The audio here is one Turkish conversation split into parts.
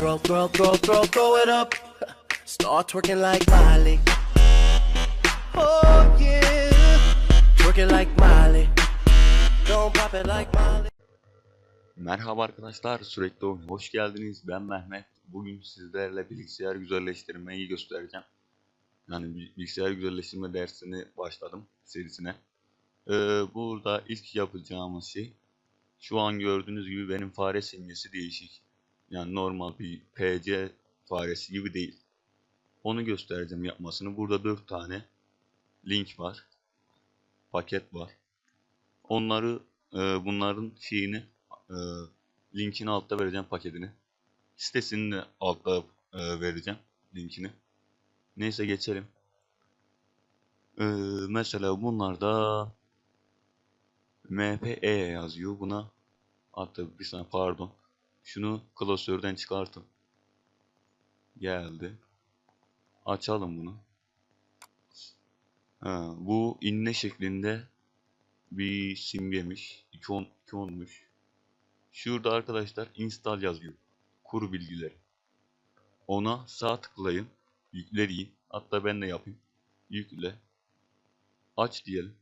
Throw, throw, throw, throw, throw it up. Start twerking like Miley. Oh yeah. Twerking like Miley. Don't pop it like Miley. Merhaba arkadaşlar, sürekli oyun hoş geldiniz. Ben Mehmet. Bugün sizlerle bilgisayar güzelleştirmeyi göstereceğim. Yani bi- bilgisayar güzelleştirme dersini başladım serisine. Ee, burada ilk yapacağımız şey, şu an gördüğünüz gibi benim fare simgesi değişik. Yani normal bir PC faresi gibi değil. Onu göstereceğim yapmasını. Burada 4 tane link var. Paket var. Onları e, bunların şeyini e, linkini altta vereceğim paketini. Sitesini de altta e, vereceğim linkini. Neyse geçelim. E, mesela bunlarda MPE yazıyor. Buna hatta bir saniye pardon. Şunu klasörden çıkartın. Geldi. Açalım bunu. Ha, bu inne şeklinde bir simgemiş. İkon, ikonmuş. Şurada arkadaşlar install yazıyor. Kur bilgileri. Ona sağ tıklayın. Yükle deyin. Hatta ben de yapayım. Yükle. Aç diyelim.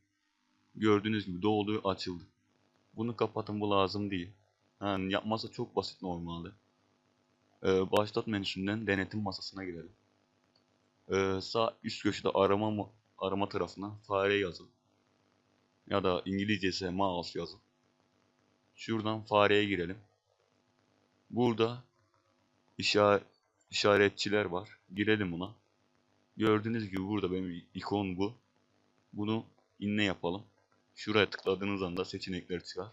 Gördüğünüz gibi doğdu açıldı. Bunu kapatın bu lazım değil. Yani yapması çok basit normalde. Ee, başlat menüsünden denetim masasına girelim. Ee, sağ üst köşede arama arama tarafına fare yazın. Ya da İngilizcesi mouse yazın. Şuradan fareye girelim. Burada işaret, işaretçiler var. Girelim buna. Gördüğünüz gibi burada benim ikon bu. Bunu inne yapalım. Şuraya tıkladığınız anda seçenekler çıkar.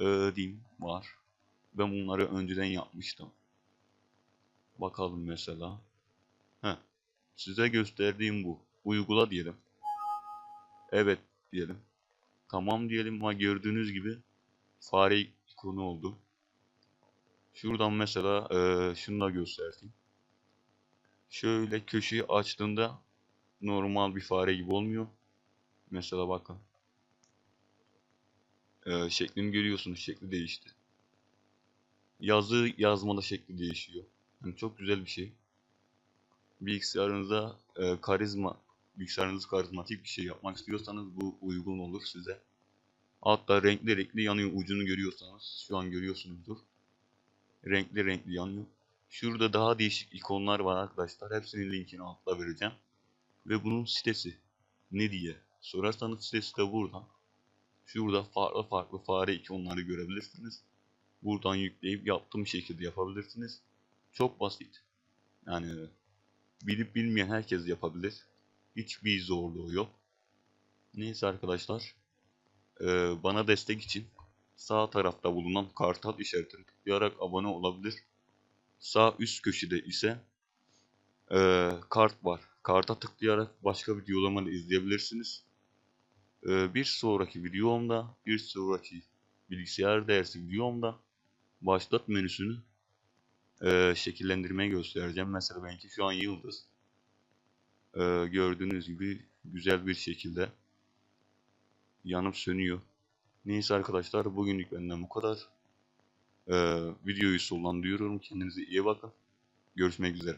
Ödeyim var. Ben bunları önceden yapmıştım. Bakalım mesela. Heh. Size gösterdiğim bu. Uygula diyelim. Evet diyelim. Tamam diyelim ama gördüğünüz gibi fare ikonu oldu. Şuradan mesela eee şunu da göstereyim. Şöyle köşeyi açtığında normal bir fare gibi olmuyor. Mesela bakın. Eee şeklini görüyorsunuz. Şekli değişti. Yazı yazmada şekli değişiyor. Yani çok güzel bir şey. Bilgisayarınıza eee, karizma, bilgisayarınızı karizmatik bir şey yapmak istiyorsanız bu uygun olur size. Hatta renkli renkli yanıyor ucunu görüyorsanız şu an görüyorsunuzdur. Renkli renkli yanıyor. Şurada daha değişik ikonlar var arkadaşlar. Hepsinin linkini altta vereceğim. Ve bunun sitesi ne diye sorarsanız sitesi de burada. Şurada farklı farklı fare ikonları görebilirsiniz. Buradan yükleyip yaptığım şekilde yapabilirsiniz. Çok basit. Yani bilip bilmeyen herkes yapabilir. Hiçbir zorluğu yok. Neyse arkadaşlar. Ee, bana destek için sağ tarafta bulunan kartal işaretini tıklayarak abone olabilir. Sağ üst köşede ise ee, kart var. Karta tıklayarak başka videolarımı izleyebilirsiniz. Ee, bir sonraki videomda, bir sonraki bilgisayar dersi videomda başlat menüsünü ee, şekillendirmeyi göstereceğim. Mesela benimki şu an yıldız. Ee, gördüğünüz gibi güzel bir şekilde yanıp sönüyor. Neyse arkadaşlar bugünlük benden bu kadar. Ee, videoyu sonlandırıyorum. Kendinize iyi bakın. Görüşmek üzere.